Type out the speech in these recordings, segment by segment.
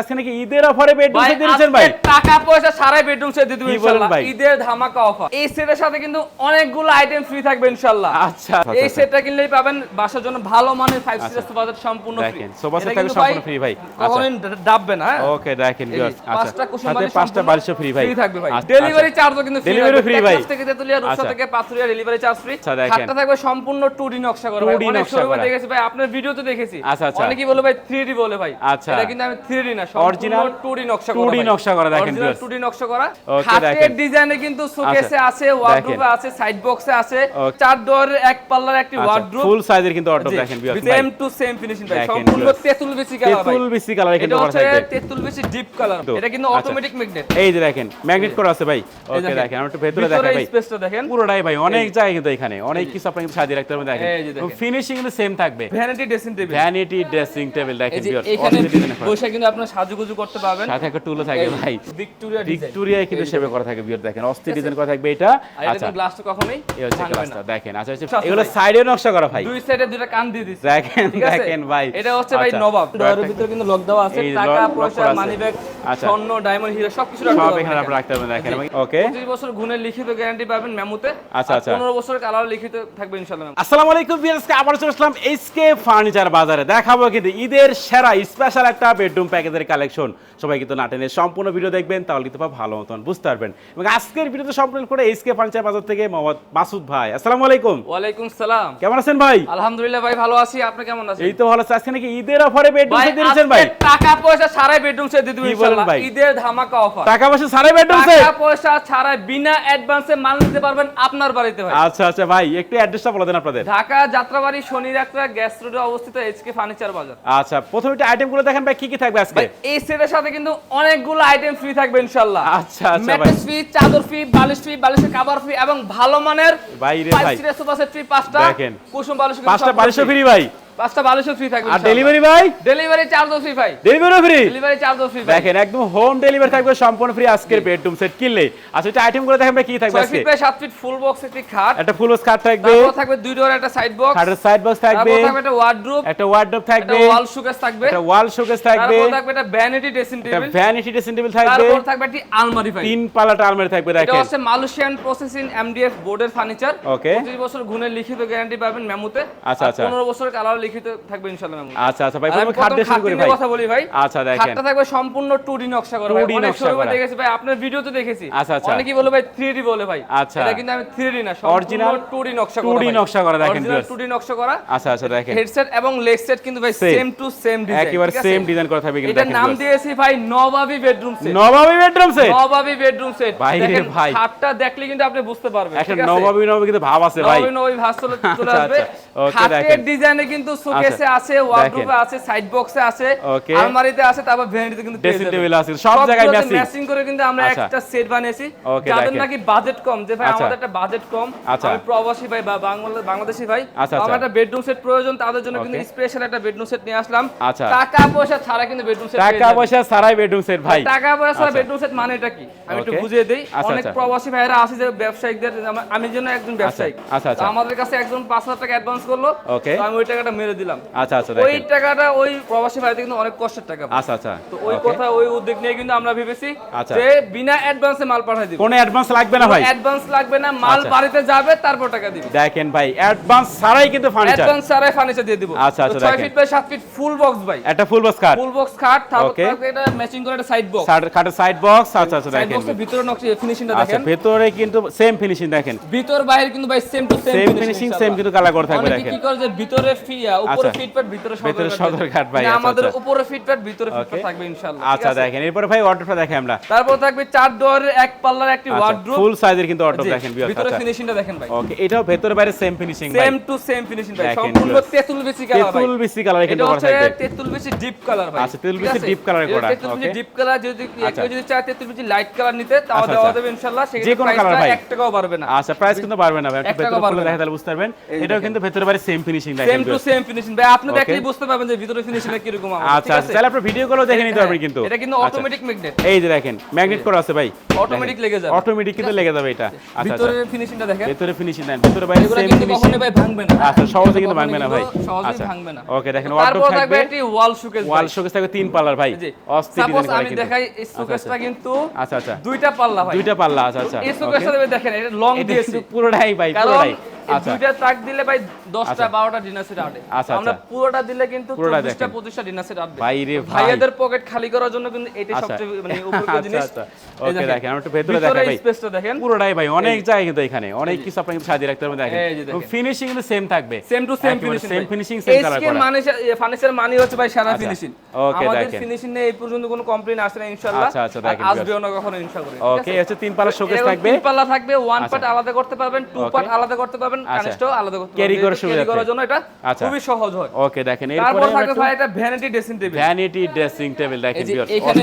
আজকে নাকি ঈদের অফারে বেডরুম সেট দিয়েছেন ভাই টাকা পয়সা সারাই বেডরুম সেট দিয়ে দেবো কি বলেন ইনশাআল্লাহ ঈদের ধামাকা অফার এই সেটের সাথে কিন্তু অনেকগুলো আইটেম ফ্রি থাকবে ইনশাআল্লাহ আচ্ছা, আচ্ছা, এই আচ্ছা। সেটটা কিনলেই পাবেন বাসার জন্য ভালো মানের ফাইভ আচ্ছা। সোফা সেট সম্পূর্ণ ফ্রি দেখেন, সোফা সেট থাকবে সম্পূর্ণ free ভাই। কখনোই ডাববে না হ্যাঁ? ওকে আচ্ছা পাঁচটা কুসুম সাথে বালি পাঁচটা সম্পূর্ণ বালিশও ফ্রি ভাই free থাকবে ভাই ডেলিভারি। চার্জও কিন্তু ফ্রি Delivery free ভাই। থেকে তেতুলিয়া রূপসা। থেকে পাথুরিয়া ডেলিভারি চার্জ ফ্রি থাকবে সম্পূর্ণ 2D নকশা করা ভাই 2D অনেক করা। দেখেছি ভাই আপনার ভিডিওতে দেখেছি আচ্ছা, আচ্ছা। অনেকেই বলে ভাই 3D বলে ভাই আচ্ছা। এটা কিন্তু আমি 3D না Original সম্পূর্ণ 2D নকশা করা 2D নকশা করা দেখেন Original viewers। 2D নকশা করা। খাটের ডিজাইনে কিন্তু শোকেসে আছে ওয়ার্ডরোবে আছে সাইড বক্সে আছে। চার ডোরের এক পাল্লার একটি ওয়ার্ডরোব ফুল সাইজের কিন্তু অটো দেখেন viewers, same to same finishing ভাই সম্পূর্ণ viewers। বেশি কালার ভাই। বেশি কালার কিন্তু করা হচ্ছে থাকবে তেঁতুল বেশি ডিপ কালার এটা কিন্তু। অটোমেটিক ম্যাগনেট এই যে দেখেন ম্যাগনেট করা আছে ভাই। ওকে দেখেন। আমি একটু ভেতরে দেখাই ভাই। স্পেসটা দেখেন। পুরোটাই ভাই অনেক জায়গা কিন্তু এখানে। অনেক কিছু সাজিয়ে রাখতে পারবেন দেখেন। ফিনিশিং কিন্তু সেম থাকবে। Vanity dressing table vanity dressing table দেখেন। বসে কিন্তু আপনারা সাজুগুজু করতে পারবেন। সাথে একটা টুলও থাকবে ভাই। ভিক্টোরিয়া ভিক্টোরিয়া কিন্তু সেবে করা থাকে বিয়ার দেখেন। অস্থির ডিজাইন করা থাকবে এটা। আচ্ছা। গ্লাসটা কখনোই এই হচ্ছে গ্লাসটা না। দেখেন। আচ্ছা আচ্ছা, এগুলো। সাইডে নকশা করা ভাই। দুই সাইডে দুটো কান দিয়ে দিছি দেখেন দেখেন ভাই। এটা হচ্ছে ভাই আচ্ছা, নবাব। ডোরের ভিতরে কিন্তু লক দেওয়া আছে টাকা পয়সা মানি ব্যাগ। স্বর্ণ ডায়মন্ড হিরো সবকিছু রাখতে সব এখানে। এখানে। আপনি রাখতে পারবেন দেখেন ওকে 25 বছর গুণের লিখিত গ্যারান্টি পাবেন মেমোতে। আচ্ছা, আচ্ছা। 15 বছর কালার লিখিত থাকবে ইনশাআল্লাহ আসসালামু আলাইকুম ভিউয়ার্সকে আবার চলে আসলাম এসকে ফার্নিচার বাজারে। দেখাবো কিন্তু ঈদের সেরা স্পেশাল একটা বেডরুম প্যাকেজের কালেকশন সবাই কিন্তু নাটেনের সম্পূর্ণ ভিডিও দেখবেন তাহলে কিন্তু ভালো মতন বুঝতে পারবেন। এবং আজকের ভিডিওতে সম্পূর্ণ করে এসকে ফার্নিচার বাজার থেকে মোহাম্মদ মাসুদ ভাই। আসসালামু আলাইকুম। ওয়ালাইকুম সালাম। কেমন আছেন ভাই? আলহামদুলিল্লাহ ভাই ভালো আছি। আপনি কেমন আছেন? এই তো ভালো আছে। আজকে নাকি ঈদের অফারে বেডরুম দিয়েছেন ভাই? টাকা পয়সা ছাড়াই বেডরুম সেট দিয়ে দেবো কি বলেন ইনশাআল্লাহ ভাই? ঈদের ধামাকা অফার টাকা পয়সা সারা বেডরুম টাকা পয়সা ছাড়াই বিনা অ্যাডভান্সে মাল নিতে পারবেন আপনার বাড়িতে ভাই। আচ্ছা আচ্ছা ভাই একটু অ্যাড্রেসটা বলে দেন আপনাদের। ঢাকা যাত্রাবাড়ি শনি যাত্রা গ্যাস রোডে অবস্থিত এইচকে ফার্নিচার বাজার আচ্ছা প্রথমে একটু আইটেমগুলো দেখেন ভাই কি কি থাকবে আজকে? এই সেটের সাথে কিন্তু অনেকগুলো আইটেম ফ্রি থাকবে ইনশাআল্লাহ। আচ্ছা আচ্ছা ভাই। ম্যাট্রেস ফ্রি চাদর ফ্রি বালিশ ফ্রি বালিশের কভার ফ্রি এবং ভালো মানের ভাই রে ভাই। সোফা সেট ফ্রি পাঁচটা দেখেন। কুসুম বালিশ পাঁচটা বারিশও ফ্রি ভাই। পাঁচটা বালিশও ফ্রি থাকবে আর ডেলিভারি ভাই? ডেলিভারি চার্জও ফ্রি ভাই। ডেলিভারিও ফ্রি ডেলিভারি চার্জও ফ্রি দেখেন একদম হোম ডেলিভারি থাকবে সম্পূর্ণ ফ্রি আজকের বেডরুম সেট কিনলে? আচ্ছা এটা আইটেমগুলো দেখেন ভাই কি থাকবে 6 আজকে? ফিট 7 ফিট ফুল বক্স একটি খাট। একটা ফুল কাট থাকবে। তারপর থাকবে দুই ডোর একটা সাইড বক্স খাটের সাইড বক্স থাকবে। তারপর থাকবে একটা ওয়ার্ডরোব একটা ওয়ার্ডরোব একটা ওয়াল শোকেস থাকবে। একটা ওয়াল শোকেস থাকবে। তারপর থাকবে একটা vanity dressing table vanity dressing table থাকবে। তারপর থাকবে একটি আলমারি ভাই। তিন পাল্লাটা আলমারি থাকবে এটা হচ্ছে মালয়েশিয়ান প্রসেসিং এমডিএফ বোর্ডের ফার্নিচার Okay. 25 বছর গুণের লিখিত গ্যারান্টি পাবেন মেমোতে। আচ্ছা, আচ্ছা। 15 বছর কালার থাকবে ইনশাআল্লাহ আচ্ছা আচ্ছা ভাই প্রথমে খাট দিয়ে শুরু করি ভাই। কথা বলি ভাই। আচ্ছা দেখেন। খাটটা থাকবে সম্পূর্ণ 2D নকশা করা ভাই। অনেক নকশা দেখেছি ভাই আপনার ভিডিওতে দেখেছি। আচ্ছা, আচ্ছা। অনেকেই বলে ভাই 3D বলে ভাই। আচ্ছা। এটা কিন্তু আমি 3D না Original 2D নকশা করা 2D নকশা করা দেখেন 2D নকশা করা। আচ্ছা আচ্ছা দেখেন। হেডসেট এবং লেগ সেট কিন্তু ভাই সেম টু সেম ডিজাইন একেবারে সেম ডিজাইন করা থাকবে কিন্তু এটার নাম দিয়েছি ভাই নবাবী বেডরুম সেট নবাবী বেডরুম সেট নবাবী বেডরুম সেট ভাই রে ভাই। খাটটা দেখলে কিন্তু আপনি বুঝতে পারবেন একটা ঠিক নবাবী নবাবী কিন্তু ভাব আছে ভাই। নবাবী নবাবী ভাস চলে চলে আচ্ছা, আসবে। আচ্ছা। খাটের ডিজাইনে কিন্তু শোকেসে আছে ওয়ার্ডরোবে আছে সাইড বক্সে আছে আলমারিতে আছে তারপর ভ্যানিটিতে কিন্তু Dressing table আছে, সব জায়গায় matching। ম্যাচিং করে কিন্তু আমরা আচ্ছা। একটা সেট বানিয়েছি যাদের নাকি বাজেট কম যে ভাই আচ্ছা। আমাদের একটা বাজেট কম আচ্ছা। আমি প্রবাসী ভাই বা বাংলা- বাংলাদেশি ভাই আমার। একটা বেডরুম সেট প্রয়োজন তাদের জন্য কিন্তু স্পেশাল একটা বেডরুম সেট নিয়ে আসলাম। টাকা পয়সা ছাড়া কিন্তু বেডরুম সেট টাকা পয়সা সারাই বেডরুম সেট ভাই টাকা পয়সা ছাড়া। বেডরুম সেট মানে এটা কি আমি একটু বুঝিয়ে দেই অনেক। প্রবাসী ভাইরা আছে যে ব্যবসায়িকদের আমি- যেন একজন। তো আমাদের কাছে একজন পাঁচ হাজার টাকা অ্যাডভান্স করল আমি ওই টাকাটা মেরে দিলাম। আচ্ছা আচ্ছা ওই টাকাটা ওই প্রবাসী ভাইদের কিন্তু অনেক কষ্টের টাকা। আচ্ছা আচ্ছা। তো ওই কথা ওই উদ্যোগ নিয়ে কিন্তু আমরা ভেবেছি আচ্ছা। যে বিনা অ্যাডভান্সে মাল পাঠিয়ে দিব। কোনো অ্যাডভান্স লাগবে না ভাই। অ্যাডভান্স লাগবে না মাল আচ্ছা। বাড়িতে যাবে তারপর টাকা দিবি। দেখেন ভাই অ্যাডভান্স ছাড়াই কিন্তু ফার্নিচার অ্যাডভান্স ছাড়াই ফার্নিচার দিয়ে দিব। আচ্ছা, আচ্ছা, ছয় দেখেন। ফিট বাই সাত ফিট ফুল বক্স ভাই। একটা full box cut full box খাট তারপর. এটা ম্যাচিং করে একটা সাইড বক্স খাটের সাইড বক্স আচ্ছা আচ্ছা সাইড দেখেন। বক্সের ভিতরে নকশা ফিনিশিংটা দেখেন আচ্ছা দেখেন। ভেতরে কিন্তু সেম ফিনিশিং দেখেন। ভিতর বাইরে কিন্তু ভাই same to same finishing same কিন্তু কালার করে থাকবে দেখেন কি করে যে ভিতরে উপরে আচ্ছা। ফিটপ্যাড ভিতরে ভিতরে সদর সদর ভাই, না, আচ্ছা, আমাদের আচ্ছা। উপরে ফিটপ্যাড ভিতরে ফিটপ্যাড থাকবে ইনশাআল্লাহ। দেখেন এরপরে ভাই অর্ডারটা দেখে আমরা। তারপর থাকবে চার ডোরের এক পাল্লার একটি ওয়ার্ডরোব ফুল সাইজের কিন্তু অর্ডার দেখেন ভিতরে ফিনিশিংটা দেখেন ভাই। ওকে এটাও ভেতরে বাইরে সেম ফিনিশিং ভাই। সেম টু সেম ফিনিশিং ভাই। সম্পূর্ণ viewers। বেশি কালার ভাই। তেঁতুল বেশি কালার কিন্তু করা থাকবে। তেঁতুল বেশি ডিপ কালার ভাই। তেঁতুল বেশি আছে? deep colour এর এটা বেশি ডিপ কালার যদি। কেউ যদি চায় তেঁতুল বেশি লাইট কালার নিতে তাও দেওয়া। যাবে ইনশাআল্লাহ। সেক্ষেত্রে প্রাইসটা 1 টাকাও পারবে না। আচ্ছা প্রাইস কিন্তু পারবে না ভাই। একটু এক ভেতরে খুলে দেখা তাহলে বুঝতে পারবেন। এটাও কিন্তু ভেতরে বাইরে same finishing same to same same finishing ভাই আপনি দেখলেই বুঝতে পারবেন যে ভিতরে ফিনিশিং কীরকম আমাদের, আচ্ছা ঠিক আচ্ছা তাহলে আপনার ভিডিও গুলো দেখে নিতে পারবেন কিন্তু। এটা কিন্তু আচ্ছা। অটোমেটিক ম্যাগনেট এই যে দেখেন ম্যাগনেট করা আছে ভাই। Automatic লেগে যাবে। অটোমেটিক কিন্তু লেগে যাবে এটা। আচ্ছা আচ্ছা। ভিতরে ফিনিশিংটা দেখেন। ভেতরে ফিনিশিং দেন ভেতরে এগুলো সেম ফিনিশিং ভাই ভাঙবে না। আচ্ছা সহজে কিন্তু ভাঙবে না ভাই। আচ্ছা। ভাঙবে না। ওকে দেখেন ওয়ার্ডরোব থাকবে একটি ওয়াল শোকেস ওয়াল শোকেস থাকবে তিন পাল্লার ভাই। অস্থির ডিজাইন করা আমি দেখাই এই শোকেসটা কিন্তু আচ্ছা আচ্ছা। দুইটা পাল্লা ভাই। দুইটা পাল্লা আচ্ছা আচ্ছা। এই শোকেসটা দেখেন এটা লং দিয়েছি। পুরোটাই ভাই পুরোটাই। আচ্ছা দুইটা ট্রাক দিলে ভাই 10টা আচ্ছা। 12টা ডিনার সেট আটে আচ্ছা, আমরা আচ্ছা। পুরোটা দিলে কিন্তু 24টা 25টা ডিনার সেট আটবে ভাই রে ভাইয়াদের পকেট খালি করার জন্য কিন্তু এটাই আচ্ছা। সবচেয়ে মানে আচ্ছা, জিনিস। আচ্ছা। Okay, দেখেন, আমি একটু ভেতরে দেখাই ভাই। স্পেসটা দেখেন। পুরোটাই ভাই অনেক জায়গা কিন্তু এখানে। অনেক কিছু সাজিয়ে রাখতে দেখেন। দেখেন। ফিনিশিং কিন্তু সেম থাকবে। Same to same finishing same finishing same colour করা। ফার্নিচার ফার্নিচার মানে হচ্ছে ভাই সারা আচ্ছা। ফিনিশিং আমাদের ফিনিশিং নিয়ে এই পর্যন্ত কোনো কমপ্লেইন আসে না ইনশাআল্লাহ। আচ্ছা, আচ্ছা, দেখেন, আসবেও না কখনো ইনশাআল্লাহ। ওকে হচ্ছে তিন পাল্লা শোকেস থাকবে। তিন পাল্লা থাকবে ওয়ান আচ্ছা। পার্ট আলাদা করতে পারবেন টু পার্ট আলাদা করতে পারবেন আচ্ছা। কানেক্টও আলাদা করতে পারবেন করার সুবিধা ক্যারি করার জন্য এটা আচ্ছা। খুবই সহজ হয়। ওকে দেখেন এরপরে ভাই এটা vanity dressing table vanity dressing table দেখেন এখানে।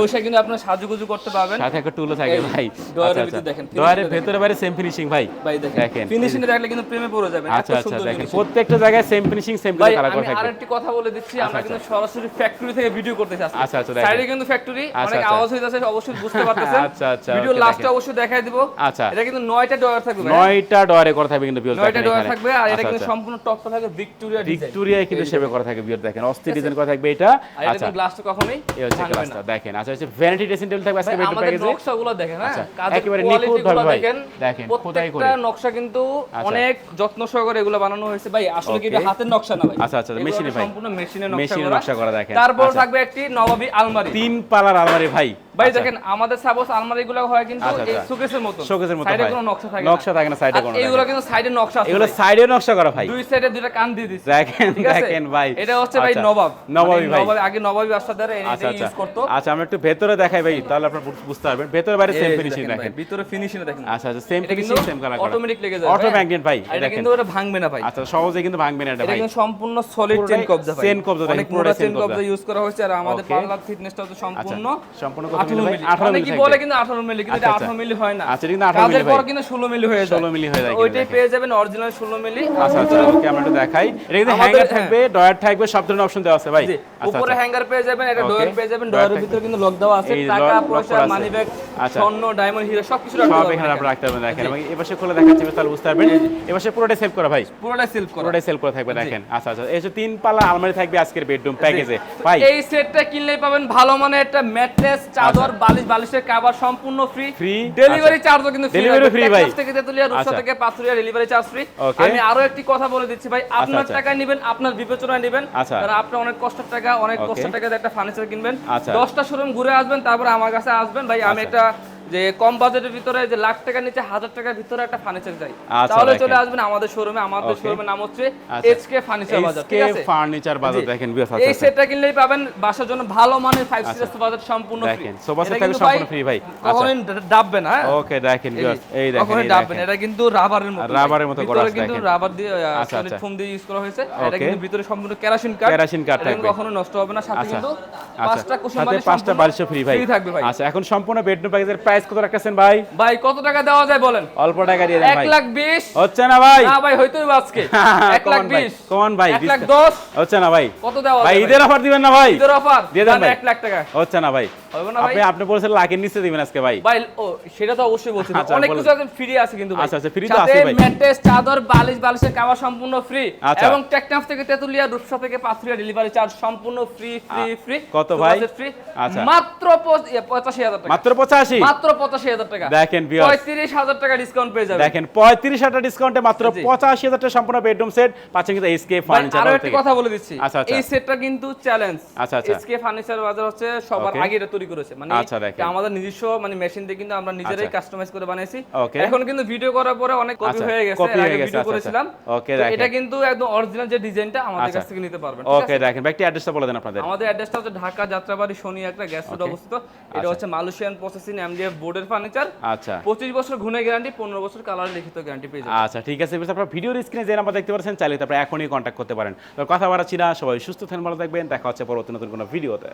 বসে কিন্তু সাজুগুজু করতে পারবেন। সাথে একটা টুলও থাকে ভাই। ডয়ারের আচ্ছা ভিতরে দেখেন, ডয়ারের ভেতরে বাইরে সেম ফিনিশিং ভাই। ভাই দেখেন ফিনিশিং দেখলে কিন্তু প্রেমে পড়ে যাবেন আচ্ছা আচ্ছা দেখেন প্রত্যেকটা জায়গায় সেম ফিনিশিং সেম কালার করা আমি আরেকটি কথা বলে দিচ্ছি আমরা কিন্তু সরাসরি ফ্যাক্টরি থেকে ভিডিও করতেছি আচ্ছা, আচ্ছা। সাইডে কিন্তু ফ্যাক্টরি অনেক। আওয়াজ হইতাছে অবশ্যই বুঝতে পারতেছেন। আচ্ছা, আচ্ছা, ভিডিও লাস্টে। অবশ্যই দেখাই দিব। আচ্ছা। এটা কিন্তু নয়টা ডয়ার থাকবে ভাই। নয়টা ডয়ারে করা থাকবে কিন্তু নয়টা দেখেন এখানে। থাকবে আর এটা আচ্ছা, কিন্তু আচ্ছা। সম্পূর্ণ টপটা থাকবে ভিক্টোরিয়া ডিজাইন ভিক্টোরিয়ায় কিন্তু সেবে করা থাকে বিয়ার দেখেন অস্থির ডিজাইন করা থাকবে এটা আচ্ছা গ্লাসটা কখনোই এই হচ্ছে। ক্লাসটা দেখেন আচ্ছা হচ্ছে ভ্যানিটি ড্রেসিং টেবিল থাকবে আজকে আমাদের প্যাকেজে নকশাগুলো দেখেন হ্যাঁ আচ্ছা, একেবারে গুলো ভাই। দেখেন দেখেন, খোদাই করে। প্রত্যেকটা নকশা কিন্তু। অনেক যত্ন সহকারে এগুলো বানানো হয়েছে ভাই আসলে কি এটা হাতের নকশা না ভাই আচ্ছা, আচ্ছা, মেশিনে ভাই। সম্পূর্ণ মেশিনের নকশা করা। নকশা করা দেখেন। তারপর। থাকবে একটি নবাবী আলমারি তিন পালার আলমারি ভাই ভাই। দেখেন আমাদের সাপোজ আলমারি গুলো হয় কিন্তু এই। শোকেসের মতো শোকেসের মতো সাইডে কোনো নকশা থাকে নকশা থাকে না, আর কোনো এইগুলো কিন্তু সাইডে নকশা আছে এগুলো সাইডে নকশা করা ভাই। দুই সাইডে দুইটা কান দিয়ে দিছে। দেখেন দেখেন ভাই। এটা হচ্ছে ভাই আচ্ছা, নবাব। নবাবী মানে ভাই। নবাব আগে নবাবী বাদশাদের আচ্ছা এটা আচ্ছা। ইউজ করতো। আচ্ছা আমরা একটু ভেতরে দেখাই ভাই তাহলে আপনারা বুঝতে পারবেন। ভেতরে বাইরে সেম ফিনিশিং দেখেন ভিতরে ফিনিশিং দেখেন। আচ্ছা আচ্ছা same finishing same colour automatic লেগে যাবে অটো ম্যাগনেট ভাই এটা কিন্তু ওটা ভাঙবে না ভাই। আচ্ছা সহজে কিন্তু ভাঙবে না এটা এটা ভাই। কিন্তু সম্পূর্ণ সলিড চেন কবজা ভাই। chain কবজা দেখেন, chain চেন কবজা। ইউজ করা হয়েছে আর আমাদের. পাল্লার থিকনেসটা হচ্ছে সম্পূর্ণ সম্পূর্ণ কত মিলি। ভাই মিলি 18 অনেকে মিলি বলে কিন্তু 18 মিলি কিন্তু আচ্ছা, এটা আচ্ছা। 18 মিলি হয় না। আচ্ছা, কিন্তু 18 কাজের পর কিন্তু 16 মিলি হয়ে যায়। 16 মিলি হয়ে যায় ওইটাই দেখেন। পেয়ে যাবেন অরিজিনাল 16 মিলি। আচ্ছা আচ্ছা ওকে আমরা একটু দেখাই। এটা কিন্তু হ্যাঙ্গার থাকবে ডয়ার থাকবে সব ধরনের অপশন দেওয়া আছে ভাই। আচ্ছা উপরে আচ্ছা হ্যাঙ্গার পেয়ে যাবেন এটা ডয়ার পেয়ে যাবেন ডয়ারের ভিতরে কিন্তু লক দেওয়া আছে টাকা পয়সা মানি ব্যাগ আচ্ছা। স্বর্ণ ডায়মন্ড হিরো সবকিছু রাখতে সব এখানে। আপনারা রাখতে পারবেন দেখেন। এবং এপাশে খুলে দেখাচ্ছি তাহলে বুঝতে পারবেন। এপাশে পুরোটাই সেভ করা ভাই। পুরোটা সিল করা। পুরোটাই করে থাকবে দেখেন। আচ্ছা আচ্ছা। এই যে তিন পাল্লা আলমারি থাকবে আজকের বেডরুম প্যাকেজে ভাই। এই সেটটা কিনলেই পাবেন ভালো মানের একটা ম্যাট্রেস চাদর বালিশ বালিশের কভার সম্পূর্ণ ফ্রি আচ্ছা। Free? ডেলিভারি আচ্ছা। চার্জও কিন্তু ফ্রি Delivery free ভাই? থেকে তেতুলিয়া রূপসা আচ্ছা। থেকে পাথুরিয়া ডেলিভারি চার্জ ফ্রি আমি আরও একটি কথা বলে দিচ্ছি ভাই আপনার আচ্ছা। টাকা নেবেন আপনার বিবেচনায় নেবেন আচ্ছা। কারণ আপনি অনেক কষ্টের টাকা অনেক কষ্টের টাকা দিয়ে একটা ফার্নিচার কিনবেন আচ্ছা। দশটা শোরুম ঘুরে আসবেন তারপর আমার কাছে আসবেন ভাই আমি আচ্ছা। একটা যে কম বাজেটের ভিতরে যে লাখ টাকার নিচে হাজার টাকার ভিতরে একটা ফার্নিচার চাই। আচ্ছা, তাহলে চলে আসবেন আমাদের শোরুমে আমাদের শোরুমের নাম হচ্ছে। এইচকে ফার্নিচার বাজার ঠিক আছে? ফার্নিচার বাজার। দেখেন এই সেটটা কিনলেই পাবেন বাসার জন্য ভালো মানের ফাইভ আচ্ছা। সিটার বাজার সম্পূর্ণ ফ্রি দেখেন, sofa set থাকবে সম্পূর্ণ free ভাই। কখনোই ডাববে না? ওকে দেখেন এই বিয়াস যে, এই দেখেন কখনোই এই ডাববে না এটা কিন্তু রাবারের মতো। রাবারের মতো করা আছে, কিন্তু রাবার দিয়ে সলিড আচ্ছা। ফোম দিয়ে ইউজ করা হয়েছে। এটা কিন্তু ভিতরে সম্পূর্ণ কেরাসিন কাঠ কেরাসিন কাঠ থাকবে। কখনো নষ্ট হবে না। সাথে। কিন্তু পাঁচটা কুশন বালিশ পাঁচটা বালিশও ফ্রি ভাই। free থাকবে ভাই। আচ্ছা এখন সম্পূর্ণ বেডরুম প্যাকেজের প্রাইস কত রাখতেছেন ভাই? ভাই কত টাকা দেওয়া যায় বলেন? অল্প টাকা দিয়ে দেন ভাই। লাখ বিশ? হচ্ছে না ভাই? না ভাই হইতেই হবে আজকে। এক লাখ কমান ভাই, বিশ। কমান ভাই, এক লাখ discount। দশ? হচ্ছে না ভাই। কত দেওয়া ভাই ঈদের অফার দিবেন না ভাই? ঈদের অফার দিয়ে দেন ভাই। এক লাখ টাকা। হচ্ছে না ভাই। হবে না ভাই? আপনি আপনি বলেছেন লাখের নিচে দিবেন আজকে ভাই। ভাই ও সেটা তো অবশ্যই বলছি। আচ্ছা, অনেক কিছু আছে ফ্রি আছে কিন্তু ভাই। আচ্ছা, আচ্ছা, free তো আছে ভাই। ম্যাট্রেস চাদর বালিশ বালিশের কাভার সম্পূর্ণ ফ্রি আচ্ছা। এবং টেকনাফ থেকে তেতুলিয়া রূপসা থেকে পাথুরিয়া ডেলিভারি চার্জ সম্পূর্ণ ফ্রি ফ্রি ফ্রি কত ভাই? আচ্ছা। মাত্র পঁচ- ইয়ে, পঁচাশি হাজার টাকা। মাত্র পঁচাশি? মাত্র পঁচাশি হাজার টাকা দেখেন পঁয়ত্রিশ হাজার টাকা ডিসকাউন্ট পেয়ে যাবেন দেখেন পঁয়ত্রিশ হাজার ডিসকাউন্টে মাত্র পঁচাশি হাজার টাকা সম্পূর্ণ বেডরুম সেট পাচ্ছেন কিন্তু এসকে ফার্নিচার আরও একটি কথা বলে দিচ্ছি। এই সেটটা কিন্তু চ্যালেঞ্জ আচ্ছা, আচ্ছা। এসকে ফার্নিচার বাজার হচ্ছে সবার আগে এটা তৈরি করেছে মানে আচ্ছা, দেখেন। এটা আমাদের নিজস্ব মানে মেশিন দিয়ে কিন্তু আমরা নিজেরাই। কাস্টমাইজ করে বানাইছি এখন কিন্তু ভিডিও করার পরে অনেক কপি হয়ে গেছে copy এর আগে ভিডিও করেছিলাম। Okay, তো দেখেন। এটা কিন্তু একদম অরিজিনাল যে ডিজাইনটা আমাদের আচ্ছা। কাছ থেকে নিতে পারবেন ওকে আছে? দেখেন একটি অ্যাড্রেসটা বলে দেন আপনাদের আমাদের অ্যাড্রেসটা হচ্ছে ঢাকা যাত্রাবাড়ি শনি একটা গ্যাস রোড অবস্থিত এটা আচ্ছা। হচ্ছে মালয়েশিয়ান প্রসেসিং এমডিএফ বোর্ডের ফার্নিচার আচ্ছা। পঁচিশ বছর ঘুনে গ্যারান্টি পনেরো বছর কালার লিখিত গ্যারান্টি পেয়ে যাবেন। আচ্ছা ঠিক আছে আপনার ভিডিও ভিডিওর স্ক্রিনে যে নাম্বার দেখতে পাচ্ছেন চাইলে তারপরে এখনই কন্ট্যাক্ট করতে পারেন। কথা বাড়াচ্ছি না সবাই সুস্থ থাকেন ভালো থাকবেন দেখা হচ্ছে পরবর্তী নতুন কোনো ভিডিওতে